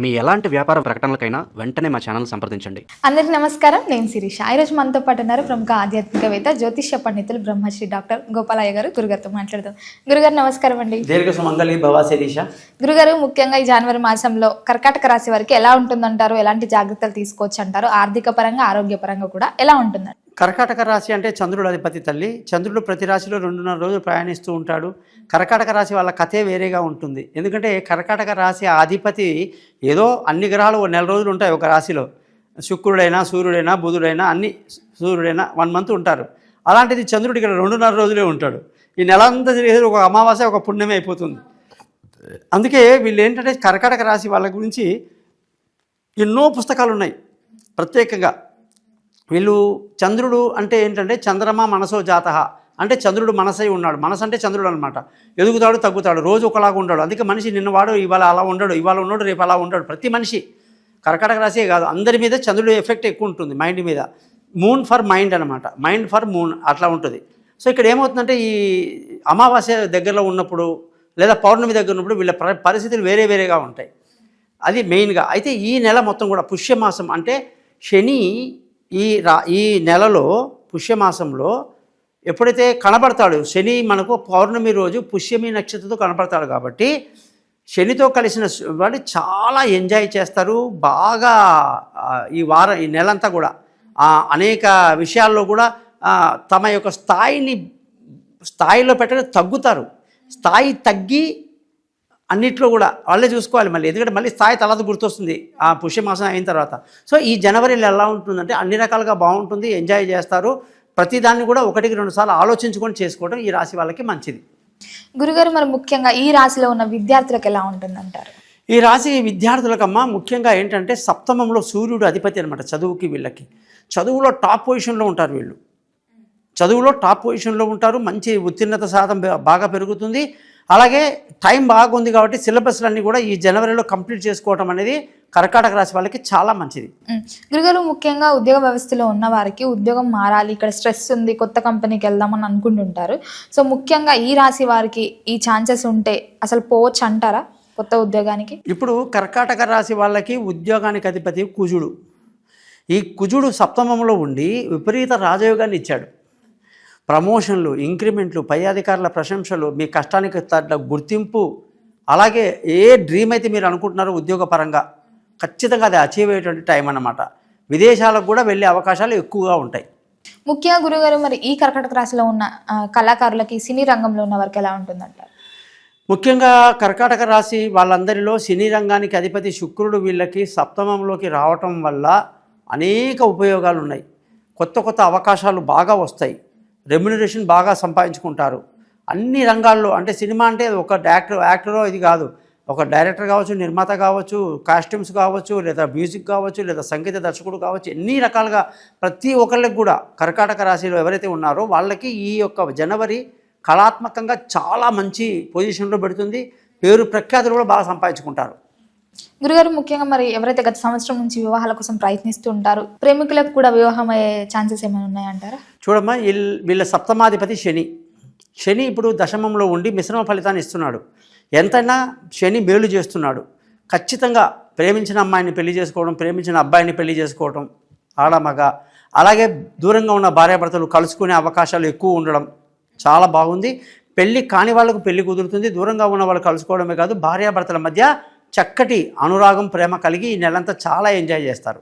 మీ ఎలాంటి వ్యాపార ప్రకటనలకైనా వెంటనే మా ఛానల్ సంప్రదించండి. అందరికీ నమస్కారం. నేను శిరీష. ఈరోజు మనతో పాటు ఉన్నారు ప్రముఖ ఆధ్యాత్మికవేత్త జ్యోతిష్య పండితులు బ్రహ్మశ్రీ డాక్టర్ గోపాలయ్య గారు. గురుగారితో మాట్లాడదాం. గురుగారు నమస్కారం అండి. దీర్ఘ సుమంగళి భవ శిరీష. గురుగారు ముఖ్యంగా ఈ జనవరి మాసంలో కర్కాటక రాశి వారికి ఎలా ఉంటుందంటారు? ఎలాంటి జాగ్రత్తలు తీసుకోవచ్చు అంటారు ఆర్థిక పరంగా ఆరోగ్య పరంగా కూడా ఎలా ఉంటుందండి కర్కాటక రాశి అంటే చంద్రుడు అధిపతి తల్లి. చంద్రుడు ప్రతి రాశిలో రెండున్నర రోజులు ప్రయాణిస్తూ ఉంటాడు. కర్కాటక రాశి వాళ్ళ కథే వేరేగా ఉంటుంది. ఎందుకంటే కర్కాటక రాశి అధిపతి ఏదో అన్ని గ్రహాలు ఓ నెల రోజులు ఉంటాయి ఒక రాశిలో. శుక్రుడైనా సూర్యుడైనా బుధుడైనా అన్ని సూర్యుడైనా వన్ మంత్ ఉంటారు. అలాంటిది చంద్రుడు ఇక్కడ రెండున్నర రోజులే ఉంటాడు. ఈ నెల అంతా తిరిగేది ఒక అమావాస్య ఒక పుణ్యమే అయిపోతుంది. అందుకే వీళ్ళు ఏంటంటే కర్కాటక రాశి వాళ్ళ గురించి ఎన్నో పుస్తకాలు ఉన్నాయి. ప్రత్యేకంగా వీళ్ళు చంద్రుడు అంటే ఏంటంటే చంద్రమ మనసో జాత అంటే చంద్రుడు మనసై ఉన్నాడు. మనసు అంటే చంద్రుడు అనమాట ఎదుగుతాడు తగ్గుతాడు. రోజు ఒకలాగా ఉండాడు. అందుకే మనిషి నిన్నవాడు ఇవాళ అలా ఉండడు ఇవాళ ఉన్నాడు రేపు అలా ఉండడు. ప్రతి మనిషి కర్కటక రాశే కాదు. అందరి మీద చంద్రుడు ఎఫెక్ట్ ఎక్కువ ఉంటుంది మైండ్ మీద. మూన్ ఫర్ మైండ్ అనమాట మైండ్ ఫర్ మూన్ అట్లా ఉంటుంది. సో ఇక్కడ ఏమవుతుందంటే ఈ అమావాస్య దగ్గరలో ఉన్నప్పుడు లేదా పౌర్ణమి దగ్గర ఉన్నప్పుడు వీళ్ళ పరిస్థితులు వేరే వేరేగా ఉంటాయి. అది మెయిన్గా. అయితే ఈ నెల మొత్తం కూడా పుష్యమాసం అంటే శని ఈ రా ఈ నెలలో పుష్యమాసంలో ఎప్పుడైతే కనబడతాడు శని మనకు పౌర్ణమి రోజు పుష్యమి నక్షత్రంతో కనబడతాడు కాబట్టి శనితో కలిసిన స్- వాడు చాలా ఎంజాయ్ చేస్తారు. బాగా ఈ వారం ఈ నెలంతా కూడా అనేక విషయాల్లో కూడా తమ యొక్క స్థాయిని స్థాయిలో పెట్టడం తగ్గుతారు. స్థాయి తగ్గి అన్నిట్లో కూడా వాళ్ళే చూసుకోవాలి మళ్ళీ. ఎందుకంటే మళ్ళీ స్థాయి తర్వాత గుర్తొస్తుంది. ఆ పుష్యమాసం అయిన తర్వాత. సో ఈ జనవరిలో ఎలా ఉంటుందంటే అన్ని రకాలుగా బాగుంటుంది ఎంజాయ్ చేస్తారు. ప్రతిదాన్ని కూడా ఒకటికి రెండు సార్లు ఆలోచించుకొని చేసుకోవడం ఈ రాశి వాళ్ళకి మంచిది. గురుగారు మరి ముఖ్యంగా ఈ రాశిలో ఉన్న విద్యార్థులకు ఎలా ఉంటుందంటారు? ఈ రాశి విద్యార్థులకమ్మా ముఖ్యంగా ఏంటంటే సప్తమంలో సూర్యుడు అధిపతి అనమాట చదువుకి వీళ్ళకి. చదువులో టాప్ పొజిషన్లో ఉంటారు వీళ్ళు. చదువులో టాప్ పొజిషన్లో ఉంటారు. మంచి ఉత్తీర్ణత శాతం బాగా పెరుగుతుంది. అలాగే టైం బాగుంది కాబట్టి సిలబస్లన్నీ కూడా ఈ జనవరిలో కంప్లీట్ చేసుకోవడం అనేది కర్కాటక రాశి వాళ్ళకి చాలా మంచిది. గురుగారు ముఖ్యంగా ఉద్యోగ వ్యవస్థలో ఉన్న వారికి ఉద్యోగం మారాలి ఇక్కడ స్ట్రెస్ ఉంది కొత్త కంపెనీకి వెళ్దామని అనుకుంటుంటారు. సో ముఖ్యంగా ఈ రాశి వారికి ఈ ఛాన్సెస్ ఉంటే అసలు పోవచ్చు అంటారా కొత్త ఉద్యోగానికి? ఇప్పుడు కర్కాటక రాశి వాళ్ళకి ఉద్యోగానికి అధిపతి కుజుడు. ఈ కుజుడు సప్తమంలో ఉండి విపరీత రాజయోగాన్ని ఇచ్చాడు. ప్రమోషన్లు ఇంక్రిమెంట్లు పై అధికారుల ప్రశంసలు మీ కష్టానికి తగ్గ గుర్తింపు అలాగే ఏ డ్రీమ్ అయితే మీరు అనుకుంటున్నారో ఉద్యోగపరంగా ఖచ్చితంగా అది అచీవ్ అయ్యేటువంటి టైం అన్నమాట. విదేశాలకు కూడా వెళ్ళే అవకాశాలు ఎక్కువగా ఉంటాయి. ముఖ్యంగా గురుగారు మరి ఈ కర్కటక రాశిలో ఉన్న కళాకారులకి సినీ రంగంలో ఉన్న వారికి ఎలా ఉంటుందంటారు? ముఖ్యంగా కర్కాటక రాశి వాళ్ళందరిలో సినీ రంగానికి అధిపతి శుక్రుడు వీళ్ళకి సప్తమంలోకి రావటం వల్ల అనేక ఉపయోగాలు ఉన్నాయి. కొత్త కొత్త అవకాశాలు బాగా వస్తాయి. రెమ్యునరేషన్ బాగా సంపాదించుకుంటారు. అన్ని రంగాల్లో అంటే సినిమా అంటే ఒక యాక్టర్ యాక్టరో ఇది కాదు. ఒక డైరెక్టర్ కావచ్చు నిర్మాత కావచ్చు కాస్ట్యూమ్స్ కావచ్చు లేదా మ్యూజిక్ కావచ్చు లేదా సంగీత దర్శకుడు కావచ్చు ఎన్ని రకాలుగా ప్రతి ఒక్కరికి కూడా కర్కాటక రాశిలో ఎవరైతే ఉన్నారో వాళ్ళకి ఈ యొక్క జనవరి కళాత్మకంగా చాలా మంచి పొజిషన్లో పెడుతుంది. పేరు ప్రఖ్యాతులు కూడా బాగా సంపాదించుకుంటారు. గురుగారు ముఖ్యంగా మరి ఎవరైతే గత సంవత్సరం నుంచి వివాహాల కోసం ప్రయత్నిస్తూ ఉంటారు ప్రేమికులకు కూడా వివాహం అయ్యే ఛాన్సెస్ ఏమైనా ఉన్నాయంటారా చూడమ్మా వీళ్ళ వీళ్ళ సప్తమాధిపతి శని. శని ఇప్పుడు దశమంలో ఉండి మిశ్రమ ఫలితాన్ని ఇస్తున్నాడు. ఎంతైనా శని మేలు చేస్తున్నాడు. ఖచ్చితంగా ప్రేమించిన అమ్మాయిని పెళ్ళి చేసుకోవడం ప్రేమించిన అబ్బాయిని పెళ్ళి చేసుకోవడం ఆడమగ అలాగే దూరంగా ఉన్న భార్యాభర్తలు కలుసుకునే అవకాశాలు ఎక్కువ ఉండడం చాలా బాగుంది. పెళ్ళి కాని వాళ్ళకు పెళ్ళి కుదురుతుంది. దూరంగా ఉన్న వాళ్ళు కలుసుకోవడమే కాదు భార్యాభర్తల మధ్య చక్కటి అనురాగం ప్రేమ కలిగి ఈ నెలంతా చాలా ఎంజాయ్ చేస్తారు.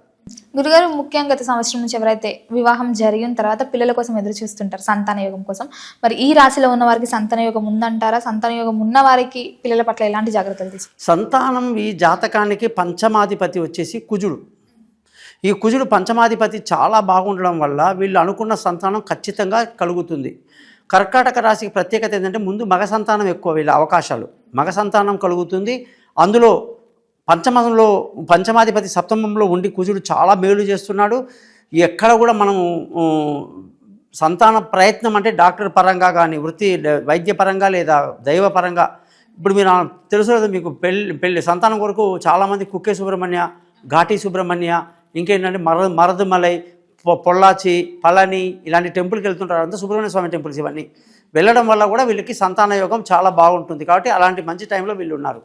గురుగారు ముఖ్యంగా గత సంవత్సరం నుంచి ఎవరైతే వివాహం జరిగిన తర్వాత పిల్లల కోసం ఎదురు చూస్తుంటారు సంతాన యోగం కోసం. మరి ఈ రాశిలో ఉన్న వారికి సంతాన యోగం ఉందంటారా? సంతాన యోగం ఉన్న వారికి పిల్లల పట్ల ఎలాంటి జాగ్రత్తలు తీసుకుంటారు సంతానం ఈ జాతకానికి పంచమాధిపతి వచ్చేసి కుజుడు. ఈ కుజుడు పంచమాధిపతి చాలా బాగుండడం వల్ల వీళ్ళు అనుకున్న సంతానం ఖచ్చితంగా కలుగుతుంది. కర్కాటక రాశికి ప్రత్యేకత ఏంటంటే ముందు మగ సంతానం ఎక్కువ వీళ్ళ అవకాశాలు. మగ సంతానం కలుగుతుంది. అందులో పంచమంలో పంచమాధిపతి సప్తమంలో ఉండి కుజుడు చాలా మేలు చేస్తున్నాడు. ఎక్కడ కూడా మనం సంతాన ప్రయత్నం అంటే డాక్టర్ పరంగా కానీ వృత్తి వైద్యపరంగా లేదా దైవపరంగా ఇప్పుడు మీరు తెలుసు కదా మీకు పెళ్ళి పెళ్ళి సంతానం కొరకు చాలామంది కుక్కే సుబ్రహ్మణ్య ఘాటి సుబ్రహ్మణ్య ఇంకేంటంటే మర మరదుమలై పొ- పొల్లాచి పళని ఇలాంటి టెంపుల్కి వెళ్తుంటారు. అంతా సుబ్రహ్మణ్య స్వామి టెంపుల్స్ ఇవన్నీ. వెళ్ళడం వల్ల కూడా వీళ్ళకి సంతాన యోగం చాలా బాగుంటుంది. కాబట్టి అలాంటి మంచి టైంలో వీళ్ళు ఉన్నారు.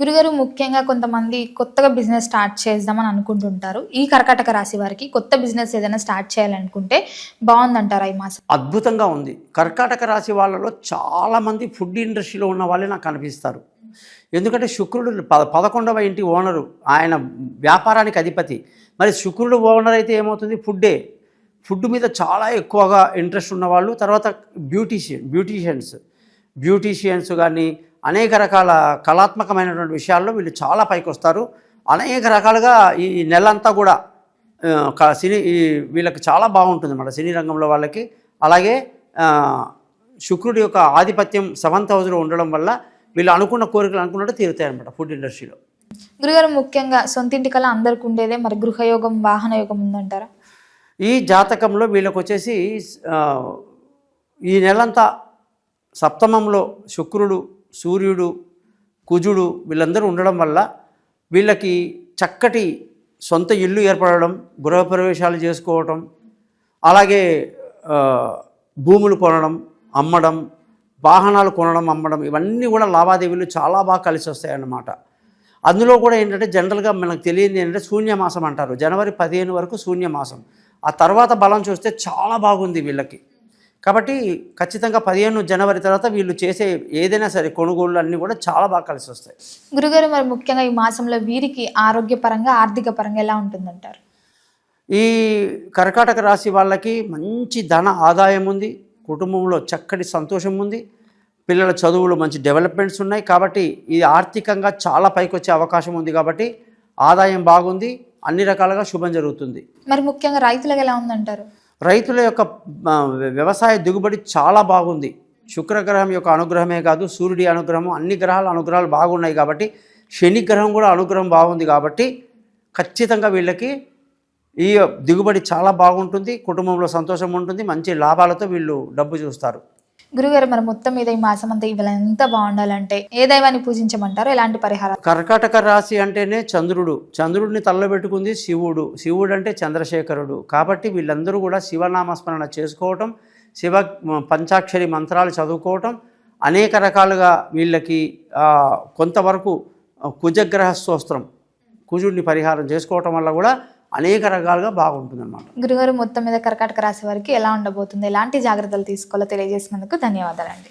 గురుగారు ముఖ్యంగా కొంతమంది కొత్తగా బిజినెస్ స్టార్ట్ చేద్దామని అనుకుంటుంటారు. ఈ కర్కాటక రాశి వారికి కొత్త బిజినెస్ ఏదైనా స్టార్ట్ చేయాలనుకుంటే బాగుందంటారా ఈ మాసం? అద్భుతంగా ఉంది. కర్కాటక రాశి వాళ్ళలో చాలామంది ఫుడ్ ఇండస్ట్రీలో ఉన్న వాళ్ళే నాకు కనిపిస్తారు ఎందుకంటే శుక్రుడు పద పదకొండవ ఇంటి ఓనరు ఆయన వ్యాపారానికి అధిపతి. మరి శుక్రుడు ఓనర్ అయితే ఏమవుతుంది? ఫుడ్డే ఫుడ్ మీద చాలా ఎక్కువగా ఇంట్రెస్ట్ ఉన్నవాళ్ళు తర్వాత బ్యూటీషియన్ బ్యూటీషియన్స్ బ్యూటీషియన్స్ కానీ అనేక రకాల కళాత్మకమైనటువంటి విషయాల్లో వీళ్ళు చాలా పైకి వస్తారు అనేక రకాలుగా ఈ నెలంతా కూడా సినీ ఈ వీళ్ళకి చాలా బాగుంటుంది అన్నమాట సినీ రంగంలో వాళ్ళకి. అలాగే శుక్రుడి యొక్క ఆధిపత్యం సెవెంత్ హౌస్లో ఉండడం వల్ల వీళ్ళు అనుకున్న కోరికలు అనుకున్నట్టు తీరుతాయి అనమాట ఫుడ్ ఇండస్ట్రీలో. గురుగారు ముఖ్యంగా సొంతింటి కళ అందరికి ఉండేదే మరి గృహయోగం వాహన యోగం ఉందంటారా? ఈ జాతకంలో వీళ్ళకి వచ్చేసి ఈ నెలంతా సప్తమంలో శుక్రుడు సూర్యుడు కుజుడు వీళ్ళందరూ ఉండడం వల్ల వీళ్ళకి చక్కటి సొంత ఇల్లు ఏర్పడడం గృహప్రవేశాలు చేసుకోవటం అలాగే భూములు కొనడం అమ్మడం వాహనాలు కొనడం అమ్మడం ఇవన్నీ కూడా లావాదేవీలు చాలా బాగా కలిసి వస్తాయన్నమాట. అందులో కూడా ఏంటంటే జనరల్గా మనకు తెలియదు ఏంటంటే శూన్యమాసం అంటారు. జనవరి పదిహేను వరకు శూన్యమాసం. ఆ తర్వాత బలం చూస్తే చాలా బాగుంది వీళ్ళకి. కాబట్టి ఖచ్చితంగా పదిహేను జనవరి తర్వాత వీళ్ళు చేసే ఏదైనా సరే కొనుగోళ్ళు అన్నీ కూడా చాలా బాగా కలిసి వస్తాయి. గురుగారు మరి ముఖ్యంగా ఈ మాసంలో వీరికి ఆరోగ్యపరంగా ఆర్థిక పరంగా ఎలా ఉంటుందంటారు? ఈ కర్కాటక రాశి వాళ్ళకి మంచి ధన ఆదాయం ఉంది కుటుంబంలో చక్కటి సంతోషం ఉంది పిల్లల చదువులు మంచి డెవలప్మెంట్స్ ఉన్నాయి కాబట్టి ఇది ఆర్థికంగా చాలా పైకి వచ్చే అవకాశం ఉంది కాబట్టి ఆదాయం బాగుంది అన్ని రకాలుగా శుభం జరుగుతుంది. మరి ముఖ్యంగా రైతులకు ఎలా ఉందంటారు? రైతుల యొక్క వ్యవసాయ దిగుబడి చాలా బాగుంది. శుక్రగ్రహం యొక్క అనుగ్రహమే కాదు సూర్యుడి అనుగ్రహం అన్ని గ్రహాల అనుగ్రహాలు బాగున్నాయి కాబట్టి శని గ్రహం కూడా అనుగ్రహం బాగుంది కాబట్టి ఖచ్చితంగా వీళ్ళకి ఈ దిగుబడి చాలా బాగుంటుంది కుటుంబంలో సంతోషం ఉంటుంది మంచి లాభాలతో వీళ్ళు డబ్బు చూస్తారు. గురుగారు మరి మొత్తం మీద ఈ మాసం అంతా ఇవాళ ఎంత బాగుండాలంటే ఏ దైవాన్ని పూజించమంటారు? ఎలాంటి పరిహారం కర్కాటక రాశి అంటేనే చంద్రుడు. చంద్రుడిని తల్లబెట్టుకుంది శివుడు. శివుడు అంటే చంద్రశేఖరుడు. కాబట్టి వీళ్ళందరూ కూడా శివనామస్మరణ చేసుకోవటం శివ పంచాక్షరి మంత్రాలు చదువుకోవటం అనేక రకాలుగా వీళ్ళకి కొంతవరకు కుజగ్రహ స్తోత్రం కుజుడిని పరిహారం చేసుకోవటం వల్ల కూడా అనేక రకాలుగా బాగుంటుంది బాగుంటుందన్నమాట. గురుగారు మొత్తం మీద కర్కాటక రాశి వారికి ఎలా ఉండబోతుంది? ఎలాంటి జాగ్రత్తలు తీసుకోవాలో తెలియజేసినందుకు ధన్యవాదాలండి.